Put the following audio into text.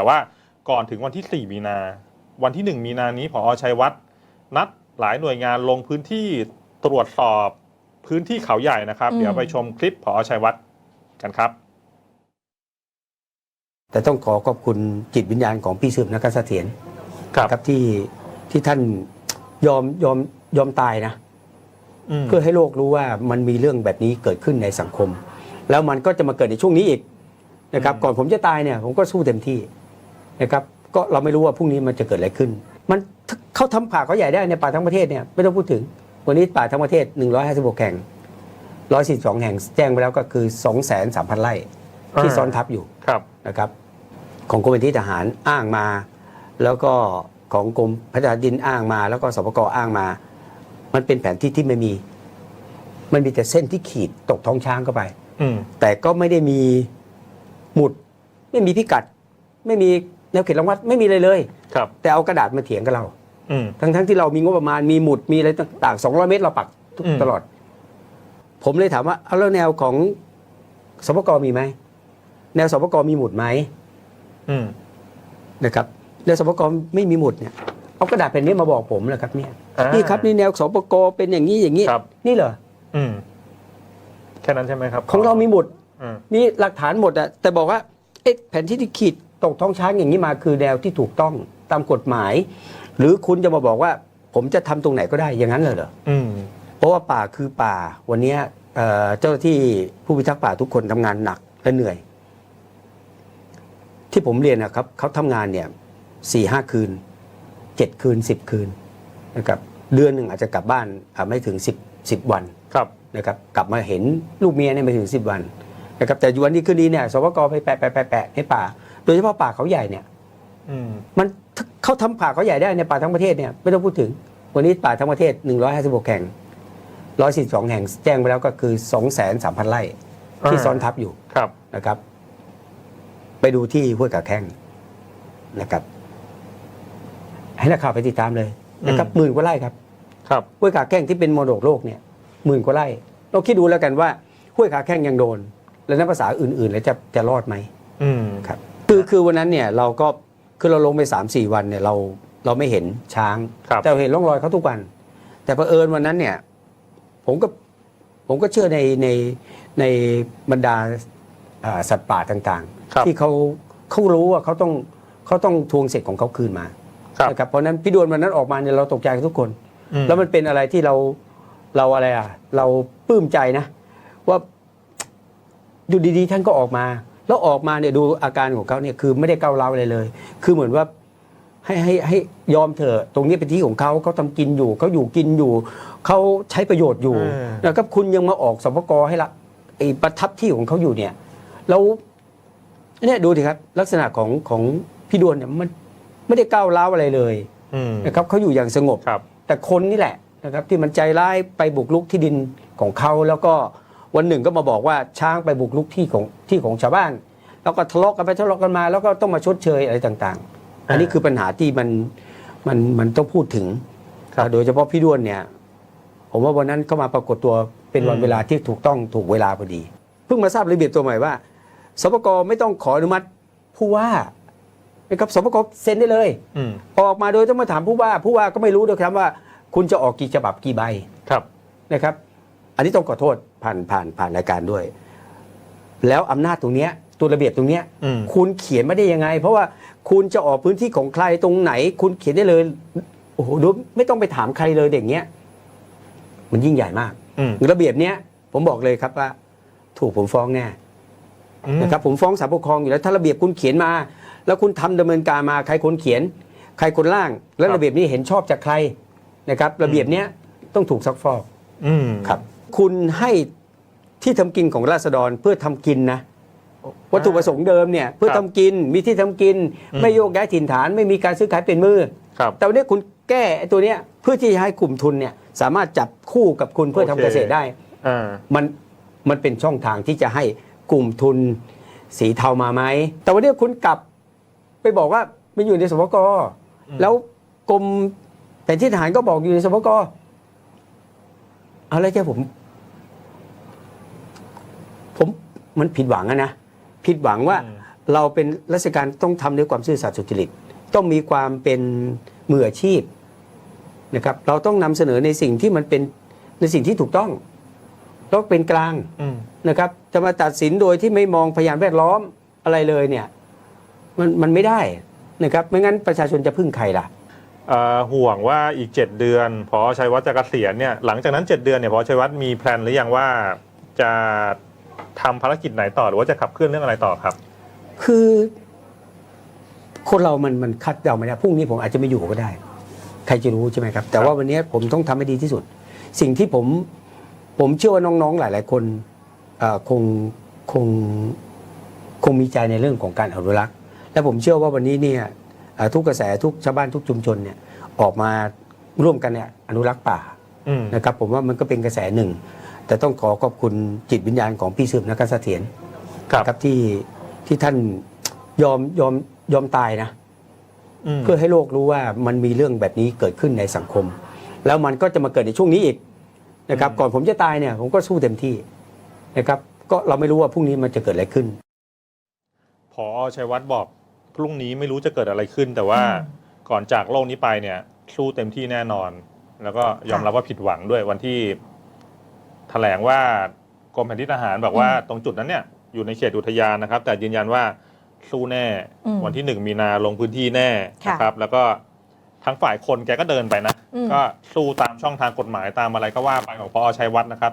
แต่ว่าก่อนถึงวันที่ 4 มีนา วันที่ 1 มีนานี้ผอชัยวัฒน์นัดหลายหน่วยงานลงพื้นที่ตรวจสอบพื้นที่เขาใหญ่นะครับอืมเดี๋ยวไปชมคลิปผอชัยวัฒน์กันครับ แต่ต้องขอขอบคุณจิตวิญญาณของพี่สืบนักเสถียรครับครับที่ที่ท่านยอมยอมยอมตายนะมเพื่อให้โลกรู้ว่ามันมีเรื่องแบบนี้เกิดขึ้นในสังคม แล้วมันก็จะมาเกิดในช่วงนี้อีกนะครับอืมก่อนผมจะตายเนี่ย ผมก็สู้เต็มที่ นะครับก็เราไม่รู้ว่าพรุ่งนี้มันจะเกิดอะไรขึ้น มันเขาทำป่าเขาใหญ่ได้ในป่าทั้งประเทศเนี่ยไม่ต้องพูดถึง วันนี้ป่าทั้งประเทศ 156 แห่ง 142 แห่งแจ้งไปแล้วก็คือ 2,3,000ไร่ที่ซ้อนทับอยู่ครับนะครับ ของกรมเป็นที่ทหารอ้างมา แล้วก็ของกรมพัฒนาดินอ้างมา แล้วก็สปกอ้างมา มันเป็นแผนที่ที่ไม่มี มันมีแต่เส้นที่ขีดตกท้องช้างเข้าไปอืมแต่ก็ไม่ได้มีหมุด ไม่มีพิกัด ไม่มี แนวเขตรางวัดไม่มีเลยเลย ครับ แต่เอากระดาษมาเถียงกับเรา อืม ทั้งทั้งที่เรามีงบประมาณมีหมุดมีอะไรต่างๆ 200 เมตรเราปักทุกอืม ตลอด ผมเลยถามว่าเอาแล้วแนวของสปกมีไหมแนวสปกมีหมุดไหมอืม นะครับแนวสปกไม่มีหมุดเนี่ยเอากระดาษแผ่นนี้มาบอกผมเลยครับเนี่ยอ่านี่ครับนี่แนวสปกเป็นอย่างนี้อย่างนี้ครับ นี่เหรออืม แค่นั้นใช่ไหมครับของเรามีหมุด อืม มีหลักฐานหมดอะแต่บอกว่าเอ๊ะแผ่นที่ที่ขีด ตกท้องช้างอย่างนี้มาคือแนวที่ถูกต้องตามกฎหมาย หรือคุณจะมาบอกว่า ผมจะทำตรงไหนก็ได้อย่างนั้นเลยเหรออืมเพราะว่าป่าคือป่า วันเนี้ยเอ่อเจ้าหน้าที่ผู้พิทักษ์ป่าทุกคนทำงานหนักและเหนื่อย ที่ผมเรียนนะครับเขาทำงานเนี่ยสี่ห้าคืนเจ็ดคืนสิบคืนนะครับเดือนหนึ่งอาจจะกลับบ้านอะไม่ถึงสิบสิบวันครับนะครับ กลับมาเห็นลูกเมียเนี่ยไม่ถึงสิบวันนะครับแต่วันนี้คืนนี้เนี่ยสวกไปแปะแปะแปะแปะในป่า โดยเฉพาะป่าเขาใหญ่เนี่ยอืมมันเขาทำป่าเขาใหญ่ได้ในป่าทั้งประเทศเนี่ยไม่ต้องพูดถึง วันนี้ป่าทั้งประเทศ 156 แห่ง 142 แห่งแจ้งไปแล้วก็คือ 2,300ไร่ที่อ่าซ้อนทับอยู่ครับนะครับ ไปดูที่ห้วยกาแข้งนะครับ ให้นักข่าวไปติดตามเลยนะครับหมื่นกว่าไร่ครับ ครับห้วยขาแข้งที่เป็นมรดกโลกเนี่ยหมื่นกว่าไร่เราคิดดูแล้วกันว่าห้วยขาแข้งยังโดน แล้วนักภาษาอื่นๆ แล้วจะจะรอดไหมอืมครับ คือคือวันนั้นเนี่ยเราก็คือเราลงไป3าสี่วันเนี่ยเราเราไม่เห็นช้าง ครับแต่เราเห็นร่องรอยเขาทุกวัน แต่ประเผอิญวันนั้นเนี่ย ผมก็ผมก็เชื่อในในในบรรดาอ่าสัตว์ป่าต่างครับ ๆ ที่เขาเขารู้ว่าเขาต้องเขาต้องทวงเสร็จของเขาคืนมาครับนะครับเพราะฉะนั้นพี่ดวนวันนั้นออกมาเนี่ยเราตกใจกันทุกคน อืม แล้วมันเป็นอะไรที่เราเราอะไรอะ เราปลื้มใจนะ ว่าอยู่ดีๆ ท่านก็ออกมา แล้วออกมาเนี่ยดูอาการของเขาเนี่ยคือไม่ได้ก้าวร้าวอะไรเลย คือเหมือนว่าให้ให้ให้ยอมเถอะตรงนี้เป็นที่ของเขาเขาทำกินอยู่เขาอยู่กินอยู่เขาใช้ประโยชน์อยู่เออแล้วก็คุณยังมาออกสปกให้ละไอ้ประทับที่ของเขาอยู่เนี่ยแล้วเนี่ยดูสิครับ ลักษณะของของพี่ดวนเนี่ยมันไม่ได้ก้าวร้าวอะไรเลยอืมนะครับเขาอยู่อย่างสงบครับแต่คนนี่แหละนะครับที่มันใจร้ายไปบุกลุกที่ดินของเขาแล้วก็ วันหนึ่งก็มาบอกว่าช้างไปบุกลุกที่ของที่ของชาวบ้าน แล้วก็ทะเลาะกันไปทะเลาะกันมา แล้วก็ต้องมาชดเชยอะไรต่างๆ อันนี้คือปัญหาที่มันมันมันต้องพูดถึงครับโดยเฉพาะพี่ด้วนเนี่ย ผมว่าวันนั้นก็มาปรากฏตัวเป็นวันอืมเวลาที่ถูกต้องถูกเวลาพอดี เพิ่งมาทราบระเบียบตัวใหม่ว่าสปกไม่ต้องขออนุมัติผู้ว่านะครับสปกเซ็นได้เลยอืมออกมาโดยต้องมาถามผู้ว่า ผู้ว่าก็ไม่รู้ด้วยครับว่า คุณจะออกกี่ฉบับกี่ใบครับนะครับ อันนี้ต้องขอโทษ ผ่านผ่านผ่านรายการด้วย แล้วอำนาจตรงเนี้ยตัวระเบียบตรงเนี้ยอืม คุณเขียนไม่ได้ยังไง เพราะว่าคุณจะออกพื้นที่ของใครตรงไหน คุณเขียนได้เลยโอ้โหดูไม่ต้องไปถามใครเลยเด็กเนี้ยมันยิ่งใหญ่มาก อืมระเบียบเนี้ยผมบอกเลยครับว่า ถูกผมฟ้องแน่ อืม นะครับผมฟ้องศาลปกครองอยู่แล้วถ้าระเบียบคุณเขียนมา แล้วคุณทำดำเนินการมาใครคนเขียน ใครคนร่าง แล้วครับ ระเบียบนี้เห็นชอบจากใครนะครับ ระเบียบเนี้ยต้องถูกซักฟอก อืมครับ คุณให้ที่ทำกินของราษฎรเพื่อทำกินนะ วัตถุประสงค์เดิมเนี่ยเพื่อครับทำกินมีที่ทำกิน อืม ไม่โยกย้ายถิ่นฐานไม่มีการซื้อขายเป็นมือ ครับ แต่วันนี้คุณแก้ไอ้ตัวเนี้ยเพื่อที่จะให้กลุ่มทุนเนี่ยสามารถจับคู่กับคุณเพื่อทำโอเค เกษตรได้ อ่า มันมันเป็นช่องทางที่จะให้กลุ่มทุนสีเทามาไหม แต่วันนี้คุณกลับไปบอกว่ามันอยู่ในสวกอืม แล้วกรมแผนที่ทหารก็บอกอยู่ในสวกเอาแล้วแค่ผม ผ มมันผิดหวังอะนะ ผิดหวังว่าเราเป็นราชการต้องทำด้วยความซื่อสัตย์สุจริต ต้องมีความเป็นมืออาชีพนะครับ เราต้องนำเสนอในสิ่งที่มันเป็นในสิ่งที่ถูกต้องแล้วเป็นกลางอืมนะครับจะมาตัดสินโดยที่ไม่มองพยานแวดล้อมอะไรเลยเนี่ย มันมันไม่ได้นะครับไม่งั้นประชาชนจะพึ่งใครล่ะเอ่อห่วงว่าอีก 7 เดือนพอชัยวัฒน์จะเกษียณเนี่ยหลังจากนั้น 7 เดือนเนี่ยพอชัยวัฒน์มีแพลนหรือยังว่าจะ ทำภารกิจไหนต่อหรือว่าจะขับเคลื่อนเรื่องอะไรต่อครับ คือ คนเรามันมันคาดเดาไม่ได้พรุ่งนี้ผมอาจจะไม่อยู่ก็ได้ ใครจะรู้ใช่ไหมครับ แต่ว่าวันนี้ผมต้องทำให้ดีที่สุด สิ่งที่ผม ผมเชื่อว่าน้องๆหลาย ๆ คนเอ่อคงคงคงมีใจในเรื่องของการอนุรักษ์ และผมเชื่อว่าวันนี้เนี่ยเอ่อทุกกระแสทุกชาวบ้านทุกชุมชนเนี่ยออกมาร่วมกันเนี่ยอนุรักษ์ป่าอืมนะครับ ผมว่ามันก็เป็นกระแสหนึ่ง แต่ต้องขอขอบคุณจิตวิญญาณของพี่สืบนักเสถียรครับครับที่ที่ท่านยอมยอมยอมตายนะมเพื่อให้โลกรู้ว่ามันมีเรื่องแบบนี้เกิดขึ้นในสังคม แล้วมันก็จะมาเกิดในช่วงนี้อีกนะครับอืมก่อนผมจะตายเนี่ย ผมก็สู้เต็มที่นะครับ ก็เราไม่รู้ว่าพรุ่งนี้มันจะเกิดอะไรขึ้นพอชัยวัฒน์บอกพรุ่งนี้ไม่รู้จะเกิดอะไรขึ้น แต่ว่าอืมก่อนจากโลกนี้ไปเนี่ย สู้เต็มที่แน่นอน แล้วก็ยอมรับว่าผิดหวังด้วยวันที่ แถลงว่ากรมแผ่นดินทหารบอกว่าตรงจุดนั้นเนี่ยอยู่ในเขตอุทยานนะครับ แต่ยืนยันว่าสู้แน่อืมวันที่หนึ่งมีนาลงพื้นที่แน่ค่ะนะครับ แล้วก็ทั้งฝ่ายคนแกก็เดินไปนะอืมก็สู้ตามช่องทางกฎหมายตามอะไรก็ว่าไปของพอชัยวัฒน์นะครับ